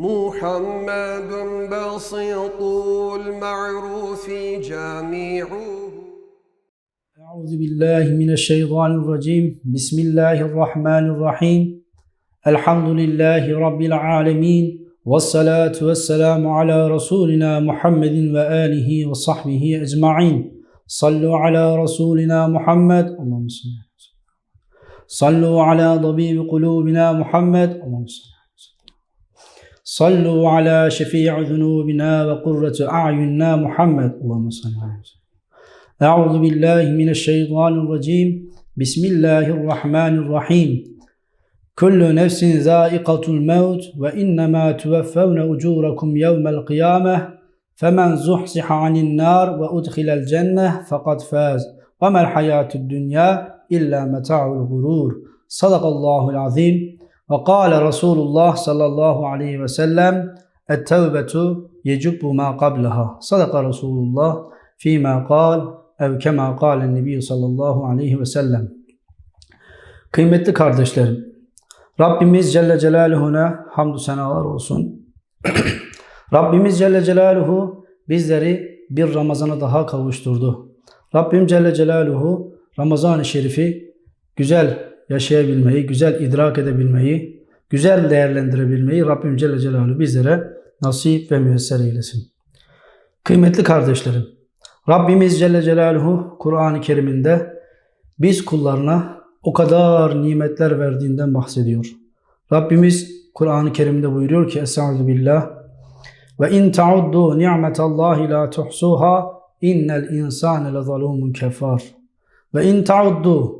محمد بسيط المعروف جامعه أعوذ بالله من الشيطان الرجيم. بسم الله الرحمن الرحيم. الحمد لله رب العالمين والصلاة والسلام على رسولنا محمد وآله وصحبه أجمعين. صلوا على رسولنا محمد. اللهم صل. صلوا على طبيب قلوبنا محمد. اللهم صل. صلوا على شفيع ذنوبنا وقرة أعيننا محمد. اللهم صل على وسلم. أعوذ بالله من الشيطان الرجيم. بسم الله الرحمن الرحيم. كل نفس ذائقة الموت وإنما توفون أجوركم يوم القيامة. فمن زحزح عن النار وأدخل الجنة فقد فاز. وما الحياة الدنيا إلا متاع الغرور. صدق الله العظيم. Ve kâle Resulullah sallallahu aleyhi ve sellem ettevbetu yecubbu ma qablaha. Sadaka Resulullah fîmâ kâl ev kemâ kâlen nebi sallallahu aleyhi ve sellem. Kıymetli kardeşlerim, Rabbimiz Celle Celaluhu'na hamdü senalar olsun. Rabbimiz Celle Celaluhu bizleri bir Ramazan'a daha kavuşturdu. Rabbim Celle Celaluhu Ramazan-ı Şerif'i güzel yaşayabilmeyi, güzel idrak edebilmeyi, güzel değerlendirebilmeyi Rabbim Celle Celaluhu bizlere nasip ve müyesser eylesin. Kıymetli kardeşlerim, Rabbimiz Celle Celaluhu Kur'an-ı Kerim'inde biz kullarına o kadar nimetler verdiğinden bahsediyor. Rabbimiz Kur'an-ı Kerim'de buyuruyor ki Estaizu billah ve in tauddu ni'metallahi la tuhsuha innel insane lezalumun kefar. Ve in tauddu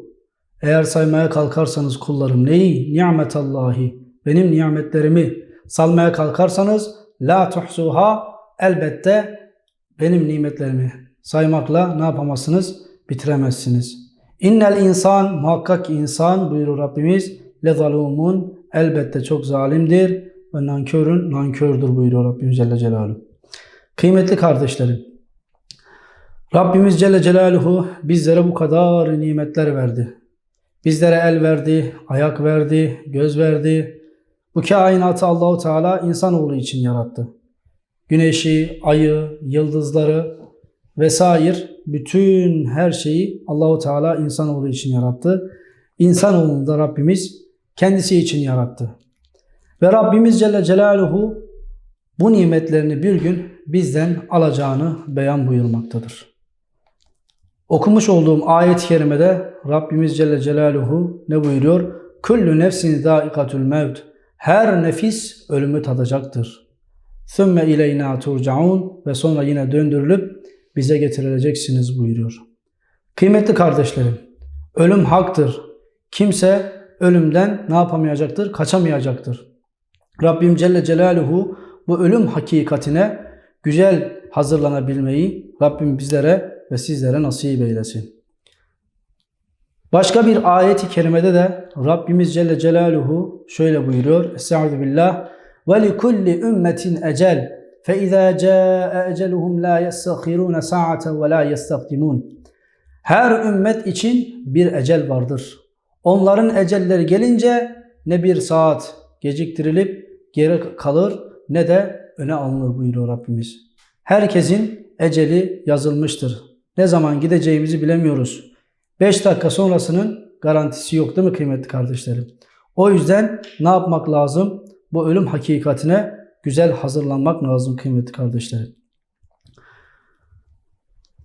eğer saymaya kalkarsanız kullarım neyi? Ni'metallahi benim nimetlerimi salmaya kalkarsanız la tuhsuha elbette benim nimetlerimi saymakla ne yapamazsınız? Bitiremezsiniz. İnnel insan muhakkak insan buyurur Rabbimiz le zalumun elbette çok zalimdir ve nankörün nankördür buyuruyor Rabbimiz Celle Celaluhu. Kıymetli kardeşlerim Rabbimiz Celle Celaluhu bizlere bu kadar nimetler verdi. Bizlere el verdi, ayak verdi, göz verdi. Bu kainatı Allahu Teala insanoğlu için yarattı. Güneşi, ayı, yıldızları vesaire bütün her şeyi Allahu Teala insanoğlu için yarattı. İnsanoğlunu da Rabbimiz kendisi için yarattı. Ve Rabbimiz Celle Celaluhu bu nimetlerini bir gün bizden alacağını beyan buyurmaktadır. Okumuş olduğum ayet-i kerimede Rabbimiz Celle Celaluhu ne buyuruyor? Kullu nefsin zâikatul mevt. Her nefis ölümü tadacaktır. Sümme ileyna turcaun ve sonra yine döndürülüp bize getirileceksiniz buyuruyor. Kıymetli kardeşlerim, ölüm haktır. Kimse ölümden ne yapamayacaktır? Kaçamayacaktır. Rabbim Celle Celaluhu bu ölüm hakikatine güzel hazırlanabilmeyi Rabbim bizlere ve sizlere nasip eylesin. Başka bir ayet-i kerimede de Rabbimiz Celle Celaluhu şöyle buyuruyor. Estaizu billah. Ve li kulli ümmetin ecel fe izâ câe eceluhum la yestakhirûne sa'aten ve la yestakdimûn. Her ümmet için bir ecel vardır. Onların ecelleri gelince ne bir saat geciktirilip geri kalır ne de öne alınır buyuruyor Rabbimiz. Herkesin eceli yazılmıştır. Ne zaman gideceğimizi bilemiyoruz. 5 dakika sonrasının garantisi yok değil mi kıymetli kardeşlerim? O yüzden ne yapmak lazım? Bu ölüm hakikatine güzel hazırlanmak lazım kıymetli kardeşlerim.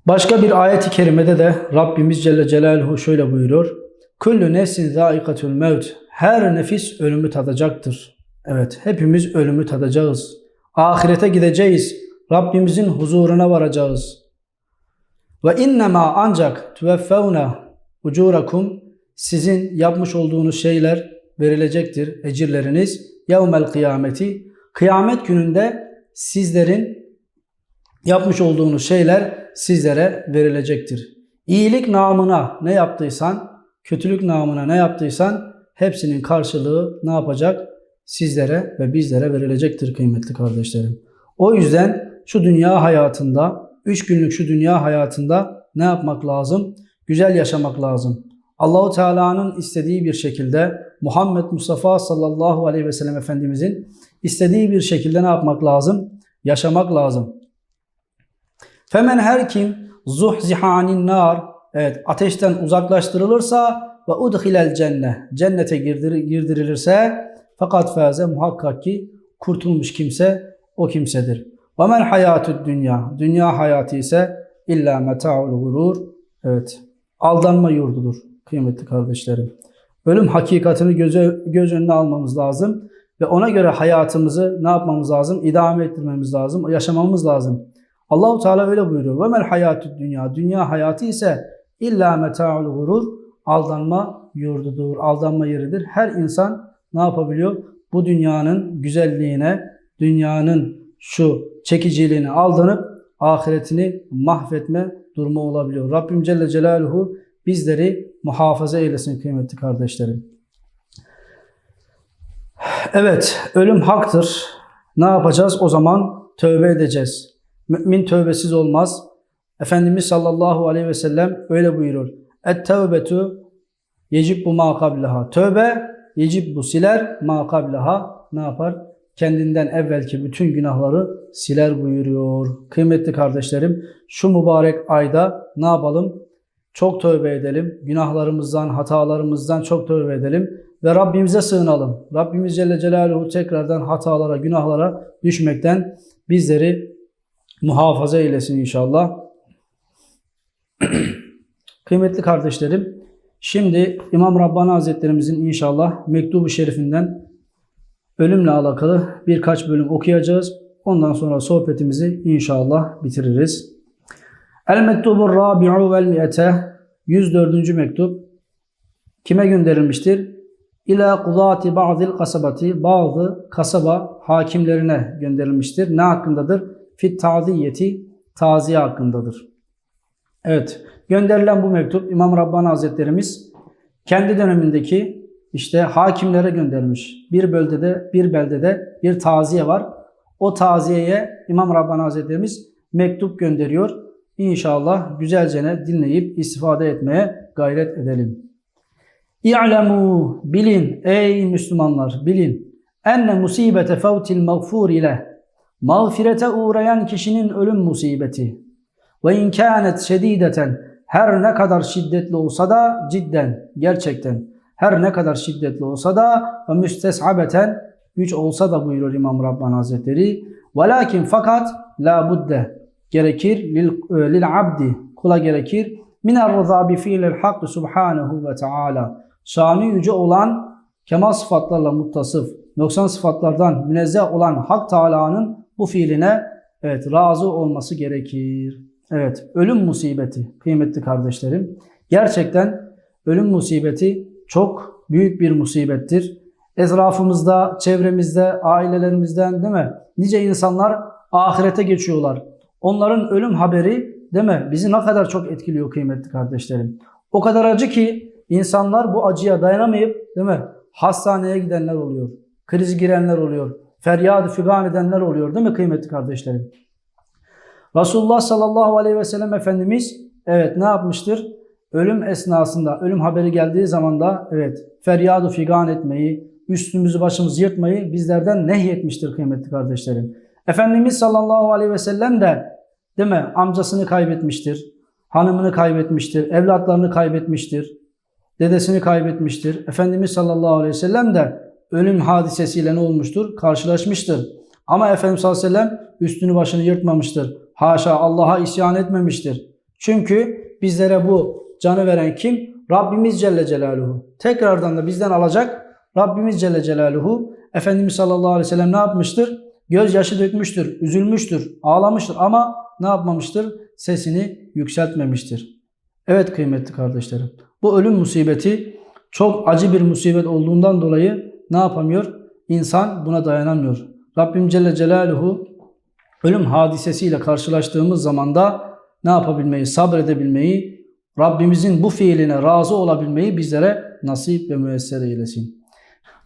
Başka bir ayet-i kerimede de Rabbimiz Celle Celaluhu şöyle buyuruyor. Kullu nefsin zâikatul mevt. Her nefis ölümü tadacaktır. Evet hepimiz ölümü tadacağız. Ahirete gideceğiz. Rabbimizin huzuruna varacağız. Ve innema ancak tuveffevna ucurakum sizin yapmış olduğunuz şeyler verilecektir. Ecirleriniz yevmel kıyameti kıyamet gününde sizlerin yapmış olduğunuz şeyler sizlere verilecektir. İyilik namına ne yaptıysan, kötülük namına ne yaptıysan hepsinin karşılığı ne yapacak? Sizlere ve bizlere verilecektir kıymetli kardeşlerim. O yüzden şu dünya hayatında, üç günlük şu dünya hayatında ne yapmak lazım? Güzel yaşamak lazım. Allahu Teala'nın istediği bir şekilde Muhammed Mustafa sallallahu aleyhi ve sellem Efendimizin istediği bir şekilde ne yapmak lazım? Yaşamak lazım. Femen her kim zuhzihanin nar evet ateşten uzaklaştırılırsa ve udhilel cennet cennete girdir, girdirilirse fakat faze muhakkak ki kurtulmuş kimse o kimsedir. Ve men dünya dünya hayatı ise illa meta'ul gurur evet aldanma yurdudur kıymetli kardeşlerim. Ölüm hakikatini göze, göz önüne almamız lazım ve ona göre hayatımızı ne yapmamız lazım? İdame ettirmemiz lazım, yaşamamız lazım. Allahu Teala öyle buyuruyor. Ve mel dünya. Dünya hayatı ise illa meta'ul gurur. Aldanma yurdudur, aldanma yeridir. Her insan ne yapabiliyor? Bu dünyanın güzelliğine, dünyanın şu çekiciliğine aldanıp ahiretini mahvetme durumu olabiliyor. Rabbim Celle Celaluhu bizleri muhafaza eylesin kıymetli kardeşlerim. Evet, ölüm haktır. Ne yapacağız? O zaman tövbe edeceğiz. Mümin tövbesiz olmaz. Efendimiz sallallahu aleyhi ve sellem öyle buyuruyor. Et tevbetu yecib bu makablaha. Tövbe yecib bu siler makablaha ne yapar? Kendinden evvelki bütün günahları siler buyuruyor. Kıymetli kardeşlerim şu mübarek ayda ne yapalım? Çok tövbe edelim. Günahlarımızdan, hatalarımızdan çok tövbe edelim. Ve Rabbimize sığınalım. Rabbimiz Celle Celaluhu tekrardan hatalara, günahlara düşmekten bizleri muhafaza eylesin inşallah. Kıymetli kardeşlerim, şimdi İmam Rabbani Hazretlerimizin inşallah mektubu şerifinden ölümle alakalı birkaç bölüm okuyacağız. Ondan sonra sohbetimizi inşallah bitiririz. El mektubur rabi'u vel mi'ete 104. mektup kime gönderilmiştir? İlâ kudâti ba'dil kasabati bazı kasaba hakimlerine gönderilmiştir. Ne hakkındadır? Fit taziyeti taziye hakkındadır. Evet, gönderilen bu mektup İmam Rabbani Hazretlerimiz kendi dönemindeki işte hakimlere göndermiş. Bir bölgede, bir beldede bir taziye var. O taziyeye İmam Rabbani Hazretlerimiz mektup gönderiyor. İnşallah güzelce dinleyip istifade etmeye gayret edelim. İ'lemû bilin ey Müslümanlar bilin enne musibete fevtil mağfur ile mağfirete uğrayan kişinin ölüm musibeti ve in kânet şedîdeten her ne kadar şiddetli olsa da cidden gerçekten her ne kadar şiddetli olsa da ve müsteshabeten güç olsa da buyuruyor İmam Rabbani Hazretleri velakin fakat la budde gerekir lil, lil abdi kula gerekir minel rıza bi fiilil hakkı subhanahu ve teala şanı yüce olan kemal sıfatlarla muttasıf, noksan sıfatlardan münezzeh olan Hak Teala'nın bu fiiline evet razı olması gerekir. Evet, ölüm musibeti kıymetli kardeşlerim. Gerçekten ölüm musibeti çok büyük bir musibettir. Etrafımızda, çevremizde, ailelerimizden değil mi? Nice insanlar ahirete geçiyorlar. Onların ölüm haberi değil mi? Bizi ne kadar çok etkiliyor kıymetli kardeşlerim. O kadar acı ki insanlar bu acıya dayanamayıp değil mi? Hastaneye gidenler oluyor. Kriz girenler oluyor. Feryadı fügan edenler oluyor değil mi kıymetli kardeşlerim? Resulullah sallallahu aleyhi ve sellem Efendimiz evet ne yapmıştır? Ölüm esnasında, ölüm haberi geldiği zaman da evet feryadı figan etmeyi, üstümüzü başımızı yırtmayı bizlerden nehyetmiştir kıymetli kardeşlerim. Efendimiz sallallahu aleyhi ve sellem de değil mi amcasını kaybetmiştir, hanımını kaybetmiştir, evlatlarını kaybetmiştir, dedesini kaybetmiştir. Efendimiz sallallahu aleyhi ve sellem de ölüm hadisesiyle ne olmuştur? Karşılaşmıştır. Ama Efendimiz sallallahu aleyhi ve sellem üstünü başını yırtmamıştır. Haşa Allah'a isyan etmemiştir. Çünkü bizlere bu canı veren kim? Rabbimiz Celle Celaluhu. Tekrardan da bizden alacak Rabbimiz Celle Celaluhu. Efendimiz sallallahu aleyhi ve sellem ne yapmıştır? Gözyaşı dökmüştür, üzülmüştür, ağlamıştır ama ne yapmamıştır? Sesini yükseltmemiştir. Evet kıymetli kardeşlerim. Bu ölüm musibeti çok acı bir musibet olduğundan dolayı ne yapamıyor? İnsan buna dayanamıyor. Rabbim Celle Celaluhu ölüm hadisesiyle karşılaştığımız zamanda ne yapabilmeyi, sabredebilmeyi, Rabbimizin bu fiiline razı olabilmeyi bizlere nasip ve müesser eylesin.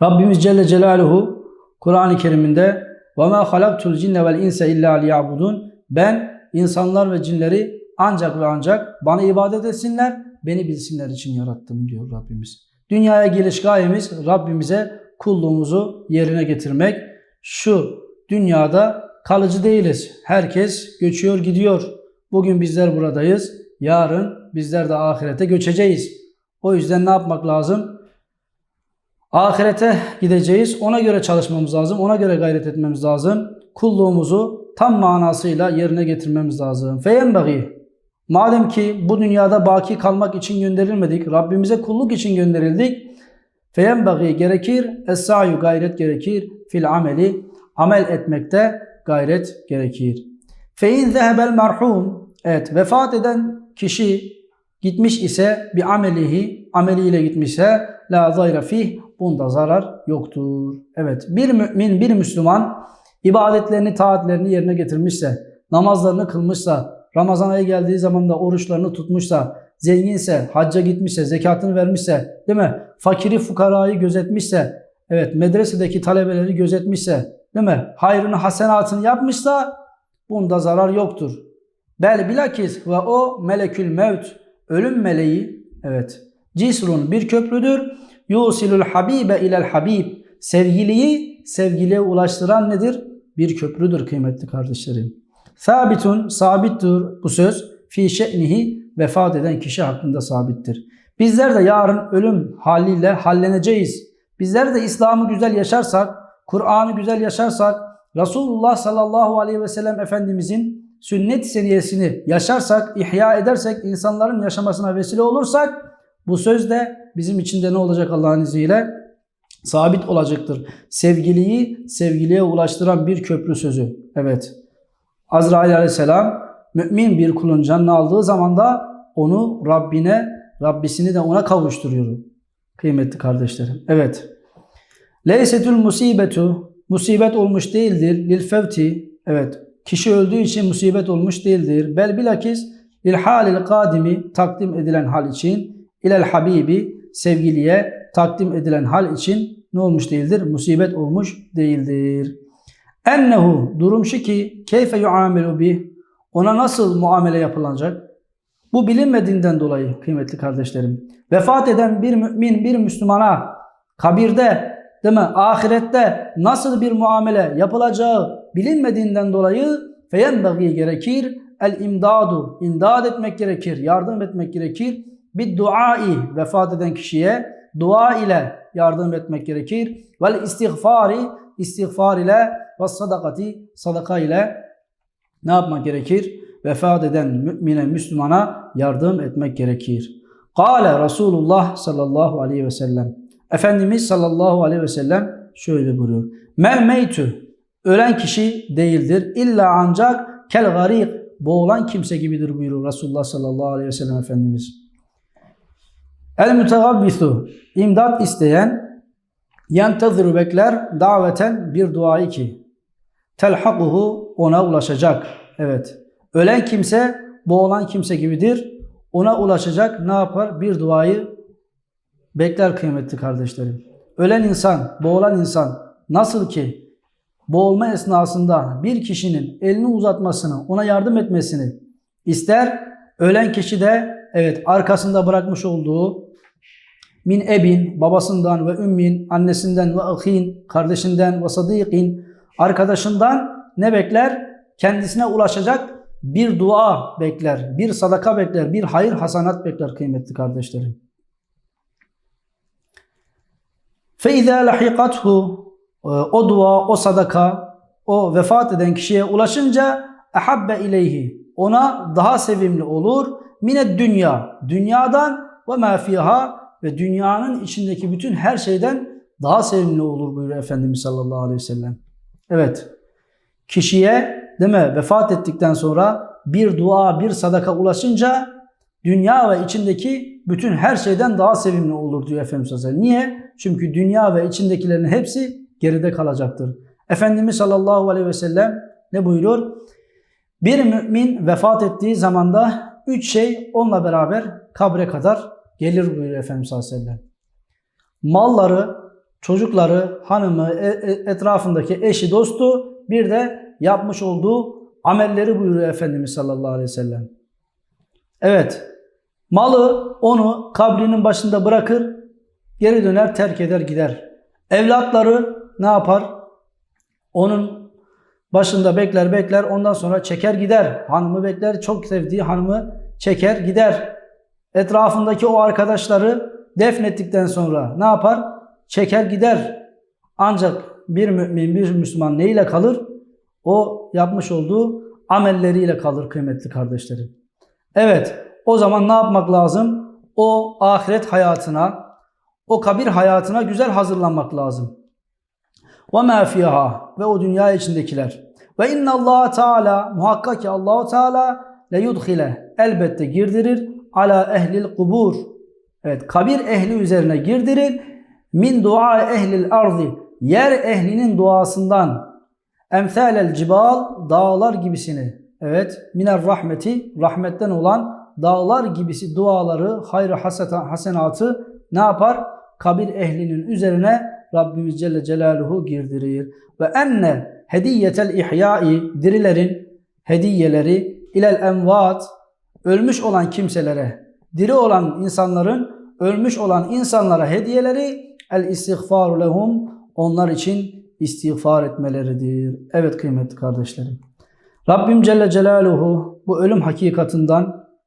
Rabbimiz Celle Celaluhu Kur'an-ı Kerim'inde وَمَا خَلَقْتُ الْجِنَّ وَالْاِنْسَ اِلَّا لِيَعْبُدُونَ Ben insanlar ve cinleri ancak ve ancak bana ibadet etsinler, beni bilsinler için yarattım diyor Rabbimiz. Dünyaya geliş gayemiz Rabbimize kulluğumuzu yerine getirmek. şu dünyada kalıcı değiliz. Herkes göçüyor gidiyor. Bugün bizler buradayız. Yarın bizler de ahirete göçeceğiz. O yüzden ne yapmak lazım? Ahirete gideceğiz. Ona göre çalışmamız lazım. Ona göre gayret etmemiz lazım. Kulluğumuzu tam manasıyla yerine getirmemiz lazım. Feyenbagi. Madem ki bu dünyada baki kalmak için gönderilmedik, Rabbimize kulluk için gönderildik. Feyenbagi gerekir, es-sa'yu gayret gerekir, fil ameli amel etmekte gayret gerekir. Fein zehebel merhum evet vefat eden kişi gitmiş ise bir amelihi ameliyle gitmişse la zayra fih bunda zarar yoktur. Evet bir mümin bir Müslüman ibadetlerini taatlerini yerine getirmişse namazlarını kılmışsa Ramazan ayı geldiği zaman da oruçlarını tutmuşsa zenginse hacca gitmişse zekatını vermişse değil mi fakiri fukarayı gözetmişse evet medresedeki talebeleri gözetmişse değil mi hayrını hasenatını yapmışsa bunda zarar yoktur. Bel bilakis ve o melekül mevt ölüm meleği evet cisrun bir köprüdür. Yusilul habibe ilel habib sevgiliyi sevgiliye ulaştıran nedir? Bir köprüdür kıymetli kardeşlerim. Sabitun sabittir bu söz fi şe'nihi vefat eden kişi hakkında sabittir. Bizler de yarın ölüm haliyle halleneceğiz. Bizler de İslam'ı güzel yaşarsak, Kur'an'ı güzel yaşarsak, Resulullah sallallahu aleyhi ve sellem Efendimizin sünnet seniyesini yaşarsak, ihya edersek, insanların yaşamasına vesile olursak bu söz de bizim için de ne olacak Allah'ın izniyle? Sabit olacaktır. Sevgiliyi sevgiliye ulaştıran bir köprü sözü. Evet. Azrail aleyhisselam mümin bir kulun canını aldığı zaman da onu Rabbine, Rabbisini de ona kavuşturuyor. Kıymetli kardeşlerim. Evet. Leysetül musibetu musibet olmuş değildir. Lil fevti evet kişi öldüğü için musibet olmuş değildir. Bel bilakis lil halil kadimi takdim edilen hal için ilel habibi sevgiliye takdim edilen hal için ne olmuş değildir? Musibet olmuş değildir. Ennehu durum şu ki keyfe yuamelu bih ona nasıl muamele yapılacak? Bu bilinmediğinden dolayı kıymetli kardeşlerim. Vefat eden bir mümin bir Müslümana kabirde değil mi ahirette nasıl bir muamele yapılacağı bilinmediğinden dolayı feyenbagi gerekir el imdadu imdad etmek gerekir yardım etmek gerekir bir duai vefat eden kişiye dua ile yardım etmek gerekir vel istiğfari istiğfar ile ve sadakati sadaka ile ne yapmak gerekir? Vefat eden mümine, Müslümana yardım etmek gerekir. Kale Resulullah sallallahu aleyhi ve sellem. Efendimiz sallallahu aleyhi ve sellem şöyle buyuruyor. Mel meytü ölen kişi değildir. İlla ancak kel garik boğulan kimse gibidir buyuruyor Resulullah sallallahu aleyhi ve sellem Efendimiz. El mütegabbisu imdat isteyen yentezir bekler daveten bir duayı ki telhakuhu ona ulaşacak. Evet. Ölen kimse boğulan kimse gibidir. Ona ulaşacak ne yapar? Bir duayı bekler kıymetli kardeşlerim. Ölen insan, boğulan insan nasıl ki boğulma esnasında bir kişinin elini uzatmasını, ona yardım etmesini ister. Ölen kişi de evet arkasında bırakmış olduğu min ebin babasından ve ümmin annesinden ve ahin kardeşinden ve sadikin arkadaşından ne bekler? Kendisine ulaşacak bir dua bekler, bir sadaka bekler, bir hayır hasanat bekler kıymetli kardeşlerim. Fe izâ o dua, o sadaka, o vefat eden kişiye ulaşınca ehabbe ileyhi ona daha sevimli olur. Mine dünya, dünyadan ve ma ve dünyanın içindeki bütün her şeyden daha sevimli olur buyuruyor Efendimiz sallallahu aleyhi ve sellem. Evet, kişiye değil mi vefat ettikten sonra bir dua, bir sadaka ulaşınca dünya ve içindeki bütün her şeyden daha sevimli olur diyor Efendimiz sallallahu aleyhi ve sellem. Niye? Çünkü dünya ve içindekilerin hepsi geride kalacaktır. Efendimiz sallallahu aleyhi ve sellem ne buyuruyor? Bir mümin vefat ettiği zamanda üç şey onunla beraber kabre kadar gelir buyuruyor Efendimiz sallallahu aleyhi ve sellem. Malları, çocukları, hanımı, e, etrafındaki eşi, dostu bir de yapmış olduğu amelleri buyuruyor Efendimiz sallallahu aleyhi ve sellem. Evet, malı onu kabrinin başında bırakır, geri döner terk eder gider. Evlatları ne yapar? Onun başında bekler bekler ondan sonra çeker gider. Hanımı bekler çok sevdiği hanımı çeker gider. Etrafındaki o arkadaşları defnettikten sonra ne yapar? Çeker gider. Ancak bir mümin bir Müslüman neyle kalır? O yapmış olduğu amelleriyle kalır kıymetli kardeşlerim. Evet o zaman ne yapmak lazım? O ahiret hayatına, o kabir hayatına güzel hazırlanmak lazım. Ve ma ve o dünya içindekiler. Ve inna Allah Teala muhakkak ki Allahu Teala le yudhile elbette girdirir ala ehlil kubur. Evet kabir ehli üzerine girdirir. Min dua ehlil ardı yer ehlinin duasından emsalel cibal dağlar gibisini evet miner rahmeti rahmetten olan dağlar gibisi duaları hayrı hasenatı ne yapar? Kabir ehlinin üzerine Rabbimiz Celle Celaluhu girdirir. Ve enne hediyetel ihyai dirilerin hediyeleri ilel envat ölmüş olan kimselere diri olan insanların ölmüş olan insanlara hediyeleri el istiğfaru lehum onlar için istiğfar etmeleridir. Evet kıymetli kardeşlerim. Rabbim Celle Celaluhu bu ölüm hakikatinden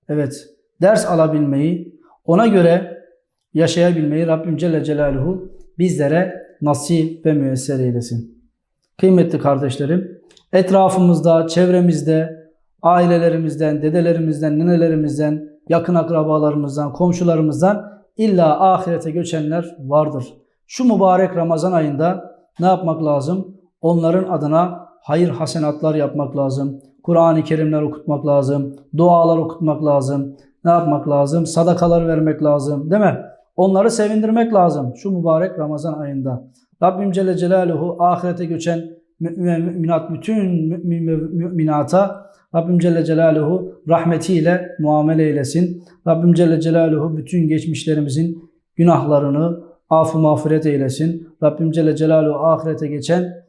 evet ders alabilmeyi ona göre yaşayabilmeyi Rabbim Celle Celaluhu bizlere nasip ve müyesser eylesin. Kıymetli kardeşlerim, etrafımızda, çevremizde, ailelerimizden, dedelerimizden, ninelerimizden, yakın akrabalarımızdan, komşularımızdan illa ahirete göçenler vardır. Şu mübarek Ramazan ayında ne yapmak lazım? Onların adına hayır hasenatlar yapmak lazım. Kur'an-ı Kerimler okutmak lazım. Dualar okutmak lazım. Ne yapmak lazım? Sadakalar vermek lazım. Değil mi? Onları sevindirmek lazım şu mübarek Ramazan ayında. Rabbim Celle Celaluhu ahirete göçen mümin müminat bütün mümin müminata Rabbim Celle Celaluhu rahmetiyle muamele eylesin. Rabbim Celle Celaluhu bütün geçmişlerimizin günahlarını affı mağfiret eylesin. Rabbim Celle Celaluhu ahirete geçen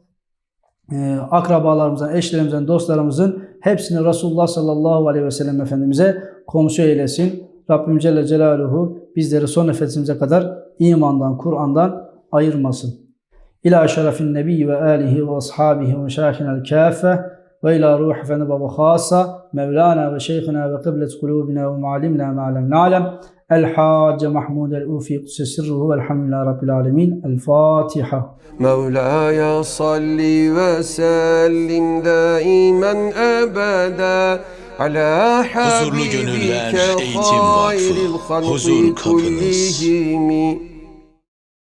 e, akrabalarımızdan, eşlerimizden, dostlarımızın hepsini Resulullah sallallahu aleyhi ve sellem Efendimiz'e komşu eylesin. Rabbim Celle Celaluhu bizleri son nefesimize kadar imandan, Kur'an'dan ayırmasın. İlâ şerefin nebiyyi ve âlihi ve ashabihi ve şâhinel kâfe ve ilâ ruh efendi baba khâsa Mevlana ve şeyhina ve kıblet kulûbina ve muallimna ma'lem na'lem الحاج محمود الأوفي قدس سره والحمد لله رب العالمين. الفاتحة. مولاي صل وسلم دائما أبدا على حبيبك خير الخلق كلهم.